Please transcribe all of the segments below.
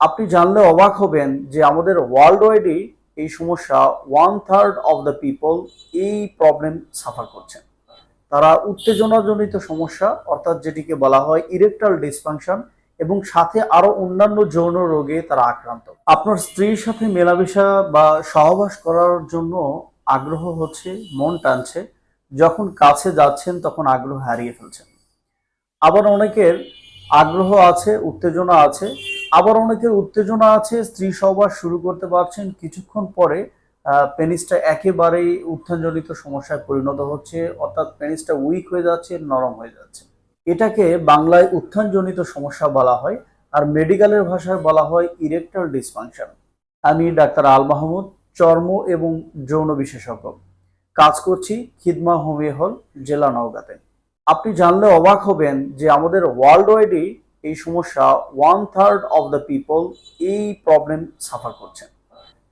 আপনি জানলে অবাক হবেন যে আমাদের ওয়ার্ল্ড ওয়াইডই এই সমস্যা one third of the people এই প্রবলেম সাফার করছেন। তারা উত্তেজনাজনিত সমস্যা, অর্থাৎ যেটিকে বলা হয় ইরেকটাল ডিসফাংশন এবং সাথে আরও অন্যান্য যৌন রোগে তারা আক্রান্ত। আপনার স্ত্রীর সাথে মেলামেশা বা সহবাস করার জন্য আগ্রহ হচ্ছে, মন টানছে। যখন কাছে যাচ্ছেন, তখন আগ্রহ হারিয়ে ফেলছেন। আবার অনেকের আগ্রহ আছে, উত্তেজনা আছে আবার অনেকের উত্তেজনা আছে, স্ত্রী সহবাস শুরু করতে পারছেন। কিছুক্ষণ পরে পেনিসটা একেবারেই উত্থানজনিত সমস্যায় পরিণত হচ্ছে, অর্থাৎ পেনিসটা উইক হয়ে যাচ্ছে, নরম হয়ে যাচ্ছে। এটাকে বাংলায় উত্থানজনিত সমস্যা বলা হয়, আর মেডিকেলের ভাষায় বলা হয় ইরেকটাল ডিসফাংশন। আমি ডাক্তার আল মাহমুদ, চর্ম এবং যৌন বিশেষজ্ঞ। কাজ করছি খিদমা হোমিও হল জেলা নওগাঁতে। আপনি জানলে অবাক হবেন যে আমাদের ওয়ার্ল্ড ওয়াইডই এই সমস্যা one third of the people এই প্রবলেম সাফার করছেন।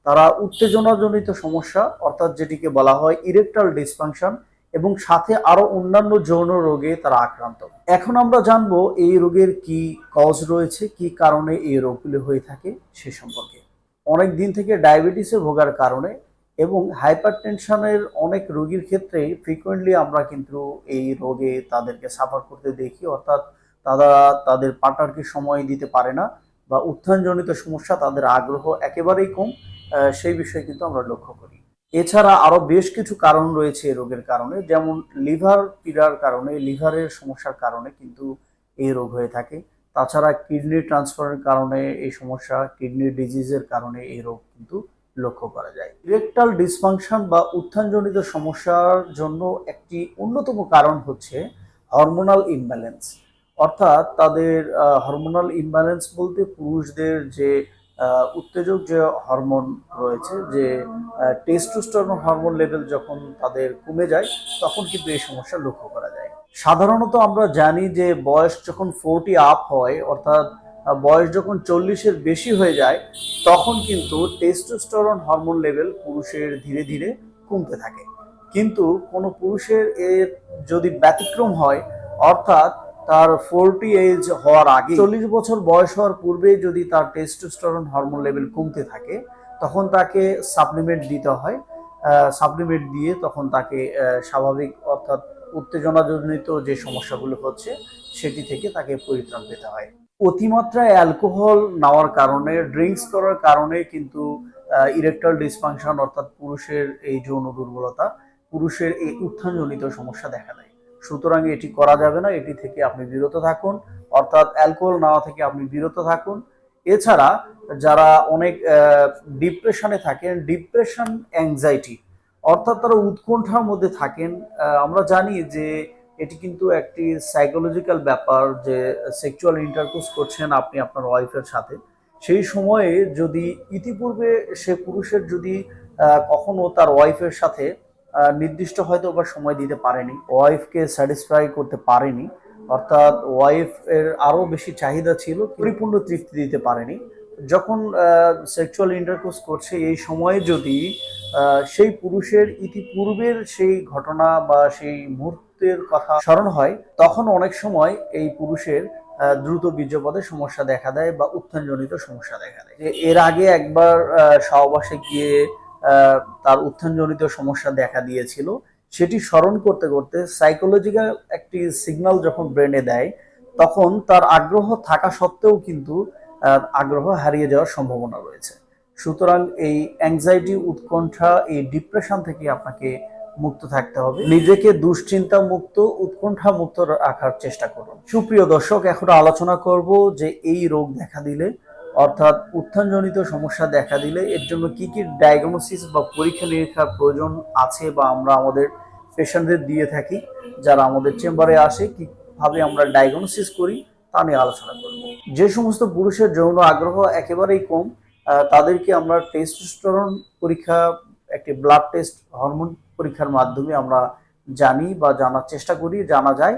তারা উত্তেজনাজনিত সমস্যা, অর্থাৎ যেটিকে বলা হয় ইরেকটাল ডিসফাংশন এবং সাথে আরও অন্যান্য যৌন রোগে তারা আক্রান্ত। এখন আমরা জানব এই রোগের কি কজ রয়েছে, কি কারণে এই রোগগুলি হয়ে থাকে সে সম্পর্কে। অনেক দিন থেকে ডায়াবেটিসে ভোগার কারণে এবং হাইপার টেনশনের অনেক রোগীর ক্ষেত্রে ফ্রিকোয়েন্টলি আমরা কিন্তু এই রোগে তাদেরকে সাফার করতে দেখি, অর্থাৎ তারা তাদের পার্টনারকে সময় দিতে পারে না বা উত্থানজনিত সমস্যা তাদের আগ্রহ একেবারেই কম সেই বিষয়ে কিন্তু আমরা লক্ষ্য করি। এছাড়া আরও বেশ কিছু কারণ রয়েছে এই রোগের কারণে, যেমন লিভার পীড়ার কারণে, লিভারের সমস্যার কারণে কিন্তু এই রোগ হয়ে থাকে। তাছাড়া কিডনি ট্রান্সফারের কারণে এই সমস্যা, কিডনি ডিজিজের কারণে এই রোগ কিন্তু লক্ষ্য করা যায়। ইরেকটাল ডিসফাংশন বা উত্থানজনিত সমস্যার জন্য একটি অন্যতম কারণ হচ্ছে হরমোনাল ইমব্যালেন্স। অর্থাৎ তাদের হরমোনাল ইমব্যালেন্স বলতে পুরুষদের যে উত্তেজক যে হরমোন রয়েছে, যে টেস্টোস্টেরন হরমোন লেভেল যখন তাদের কমে যায়, তখন কিন্তু এই সমস্যা লক্ষ্য করা যায়। সাধারণত আমরা জানি যে, বয়স যখন ফোরটি আপ হয়, অর্থাৎ বয়স যখন চল্লিশের বেশি হয়ে যায়, তখন কিন্তু টেস্টোস্টেরন হরমোন লেভেল পুরুষের ধীরে ধীরে কমতে থাকে। কিন্তু কোনো পুরুষের এর যদি ব্যতিক্রম হয়, অর্থাৎ তার ফোরটি এজ হওয়ার আগে চল্লিশ বছর বয়স হওয়ার পূর্বে যদি তার টেস্টোস্টেরন হরমোন লেভেল কমতে থাকে, তখন তাকে সাপ্লিমেন্ট দিতে হয়। সাপ্লিমেন্ট দিয়ে তখন তাকে স্বাভাবিক অর্থাৎ উত্তেজনাজনিত যে সমস্যাগুলো হচ্ছে, সেটি থেকে তাকে পরিত্রাণ পেতে হয়। অতিমাত্রায় অ্যালকোহল নেওয়ার কারণে, ড্রিঙ্কস করার কারণে কিন্তু ইরেকটাল ডিসফাংশন অর্থাৎ পুরুষের এই যৌন দুর্বলতা, পুরুষের এই উত্থানজনিত সমস্যা দেখা দেয়। সুতরাং এটি করা যাবে না, এটি থেকে আপনি বিরত থাকুন। অর্থাৎ অ্যালকোহল নেওয়া থেকে আপনি বিরত থাকুন। এছাড়া যারা অনেক ডিপ্রেশনে থাকেন, ডিপ্রেশন অ্যাংজাইটি, অর্থাৎ তারা উৎকণ্ঠার মধ্যে থাকেন আমরা জানি যে এটি কিন্তু একটি সাইকোলজিক্যাল ব্যাপার যে সেক্সুয়াল ইন্টারকোর্স করছেন আপনি আপনার ওয়াইফের সাথে। সেই সময়ে যদি ইতিপূর্বে সে পুরুষের যদি কখনো তার ওয়াইফের সাথে নির্দিষ্ট হয়তো বা সময় দিতে পারেনি। ওয়াইফকে স্যাটিসফাই করতে পারেনি। অর্থাৎ ওয়াইফ এর আরও বেশি চাহিদা ছিল, পরিপূর্ণ তৃপ্তি দিতে পারেনি। যখন সেক্সুয়াল ইন্টারকোর্স করছে, এই সময়ে যদি সেই পুরুষের ইতিপূর্বের সেই ঘটনা বা সেই মুহূর্তের কথা স্মরণ হয়, তখন অনেক সময় এই পুরুষের দ্রুত বীর্যপথে সমস্যা দেখা দেয় বা উত্থানজনিত সমস্যা দেখা দেয়। এর আগে একবার সহবাসে গিয়ে তার উত্থানজনিত সমস্যা দেখা দিয়েছিল। সেটি স্মরণ করতে করতে সাইকোলজিক্যাল একটি সিগন্যাল যখন ব্রেনে দেয়, তখন তার আগ্রহ থাকা সত্ত্বেও কিন্তু আগ্রহ হারিয়ে যাওয়ার সম্ভাবনা রয়েছে। সুতরাং এই অ্যাংজাইটি উৎকণ্ঠা, এই ডিপ্রেশন থেকে আপনাকে মুক্ত থাকতে হবে। নিজেকে দুশ্চিন্তা মুক্ত উৎকণ্ঠা মুক্ত রাখার চেষ্টা করুন। সুপ্রিয় দর্শক, এখন আলোচনা করব যে এই রোগ দেখা দিলে অর্থাৎ উত্থানজনিত সমস্যা দেখা দিলে এর জন্য কি কি ডায়াগনোসিস বা পরীক্ষা নিরীক্ষার প্রয়োজন আছে বা আমরা আমাদের পেশেন্টদের দিয়ে থাকি, যারা আমাদের চেম্বারে আসে, কীভাবে আমরা ডায়াগনোসিস করি, তা নিয়ে আলোচনা করব। যে সমস্ত পুরুষের যৌন আগ্রহ একেবারেই কম তাদেরকে আমরা টেস্টোস্টেরন পরীক্ষা, একটি ব্লাড টেস্ট হরমোন পরীক্ষার মাধ্যমে আমরা জানি বা জানার চেষ্টা করি, জানা যায়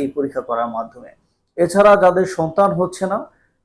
এই পরীক্ষা করার মাধ্যমে। এছাড়া যাদের সন্তান হচ্ছে না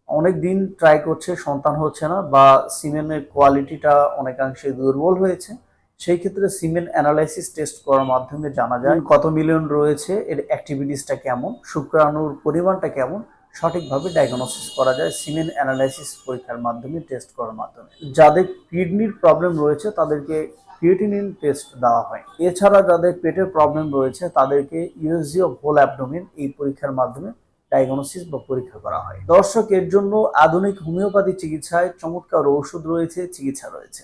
অনেক দিন ট্রাই করছে সন্তান হচ্ছে না বা সিমেনের কোয়ালিটিটা অনেকাংশে দুর্বল হয়েছে। সেই ক্ষেত্রে সিমেন্ট অ্যানালাইসিস টেস্ট করার মাধ্যমে জানা যায় কত মিলিয়ন রয়েছে এর অ্যাক্টিভিটিসটা কেমন শুক্রাণুর পরিমাণটা কেমন সঠিকভাবে ডায়াগনোসিস করা যায় সিমেন অ্যানালাইসিস পরীক্ষার মাধ্যমে টেস্ট করার মাধ্যমে। যাদের কিডনির প্রবলেম রয়েছে তাদেরকে ক্রিয়েটিনিন টেস্ট দেওয়া হয়। এছাড়া যাদের পেটের প্রবলেম রয়েছে তাদেরকে ইউএসজি অফ হোল অ্যাবডোমিন এই পরীক্ষার মাধ্যমে ডায়াগনোসিস বা পরীক্ষা করা হয়। দর্শক, এর জন্য আধুনিক হোমিওপ্যাথি চিকিৎসায় চমৎকার ঔষধ রয়েছে, চিকিৎসা রয়েছে।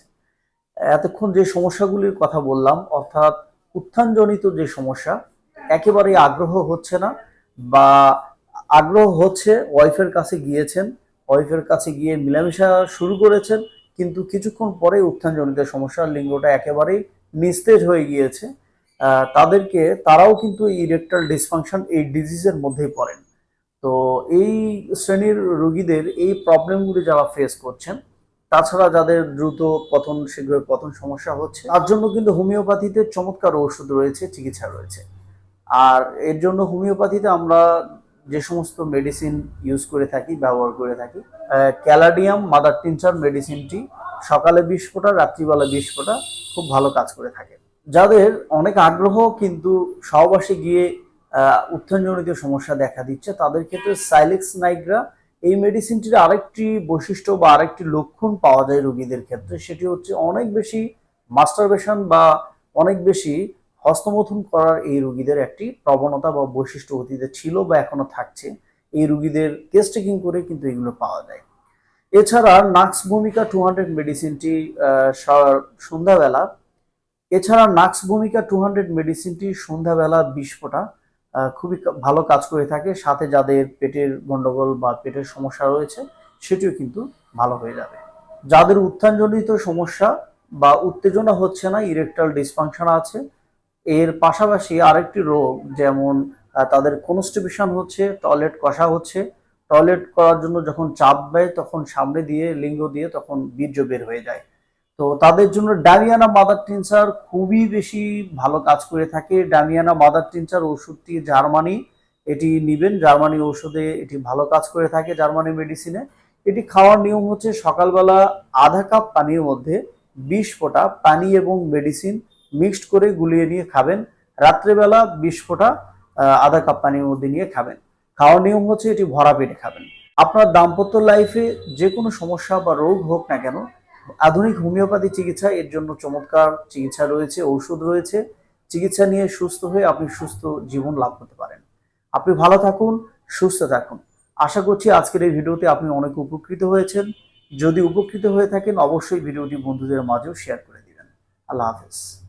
এতক্ষণ যে সমস্যাগুলির কথা বললাম, অর্থাৎ উত্থানজনিত যে সমস্যা একেবারেই আগ্রহ হচ্ছে না বা আগ্রহ হচ্ছে ওয়াইফের কাছে গিয়েছেন, ওয়াইফের কাছে গিয়ে মিলামেশা শুরু করেছেন, কিন্তু কিছুক্ষণ পরে উত্থানজনিত সমস্যা, লিঙ্গটা একেবারেই নিস্তেজ হয়ে গিয়েছে। তাদেরকে, তারাও কিন্তু ইরেকটাল ডিসফাংশন এই ডিজিজের মধ্যেই পড়েন। তো এই শ্রেণির রোগীদের এই প্রবলেমগুলি যারা ফেস করছেন, তাছাড়া যাদের দ্রুত পতন, শীঘ্রই পতন সমস্যা হচ্ছে, তার জন্য কিন্তু হোমিওপ্যাথিতে চমৎকার ওষুধ রয়েছে, চিকিৎসা রয়েছে। আর এর জন্য হোমিওপ্যাথিতে আমরা যে সমস্ত মেডিসিন ইউজ করে থাকি, ব্যবহার করে থাকি ক্যালাডিয়াম, মাদার টিনচার মেডিসিনটি সকালে বিশ ফোঁটা, রাত্রিবেলা বিশ ফোঁটা খুব ভালো কাজ করে থাকে। যাদের অনেক আগ্রহ কিন্তু সহবাসে গিয়ে উত্থানজনিত সমস্যা দেখা দিচ্ছে। তাদের ক্ষেত্রে সাইলেক্স নাইগ্রা এই মেডিসিনটির আরেকটি বৈশিষ্ট্য বা আরেকটি লক্ষণ পাওয়া যায় রোগীদের ক্ষেত্রে সেটি হচ্ছে অনেক বেশি মাস্টারবেশন বা অনেক বেশি হস্তমথন করার এই রোগীদের একটি প্রবণতা বা বৈশিষ্ট্য অতীতে ছিল বা এখনও থাকছে। এই রোগীদের কেস টেকিং করে কিন্তু এগুলো পাওয়া যায়। এছাড়া নাক্স ভূমিকা টু হান্ড্রেড মেডিসিনটি সন্ধ্যাবেলা। এছাড়া নাক্স ভূমিকা টু হান্ড্রেড মেডিসিনটি সন্ধ্যাবেলা বিশ ফোঁটা। আহ, খুবই ভালো কাজ করে থাকে। সাথে যাদের পেটের গন্ডগোল বা পেটের সমস্যা রয়েছে, সেটিও কিন্তু ভালো হয়ে যাবে। যাদের উত্থানজনিত সমস্যা বা উত্তেজনা হচ্ছে না, ইরেকটাল ডিসফাংশন আছে, এর পাশাপাশি আরেকটি রোগ যেমন তাদের কনস্টিবিউশন হচ্ছে, টয়লেট কষা হচ্ছে। টয়লেট করার জন্য যখন চাপ দেয়, তখন সামনে দিয়ে, লিঙ্গ দিয়ে তখন বীর্য বের হয়ে যায়। তো তাদের জন্য ডামিয়ানা মাদার টিনচার খুবই বেশি ভালো কাজ করে থাকে। ডামিয়ানা মাদার টিনচার ওষুধটি জার্মানি, এটি নিবেন। জার্মানি ওষুধে এটি ভালো কাজ করে থাকে জার্মানি মেডিসিনে। এটি খাওয়ার নিয়ম হচ্ছে সকালবেলা আধা কাপ পানির মধ্যে বিশ ফোঁটা পানি এবং মেডিসিন মিক্সড করে গুলিয়ে নিয়ে খাবেন। রাত্রেবেলা বিশ ফোঁটা আধা কাপ পানির মধ্যে নিয়ে খাবেন। খাওয়ার নিয়ম হচ্ছে এটি ভরা পেটে খাবেন। আপনার দাম্পত্য লাইফে যে কোনো সমস্যা বা রোগ হোক না কেন আধুনিক হোমিওপ্যাথি চিকিৎসা, এর জন্য চমৎকার চিকিৎসা রয়েছে, ঔষধ রয়েছে। চিকিৎসা নিয়ে সুস্থ হয়ে আপনি সুস্থ জীবন লাভ করতে পারেন। আপনি ভালো থাকুন, সুস্থ থাকুন। আশা করছি আজকের এই ভিডিওতে আপনি অনেক উপকৃত হয়েছেন। যদি উপকৃত হয়ে থাকেন, অবশ্যই ভিডিওটি বন্ধুদের মাঝেও শেয়ার করে দিবেন। আল্লাহ হাফেজ।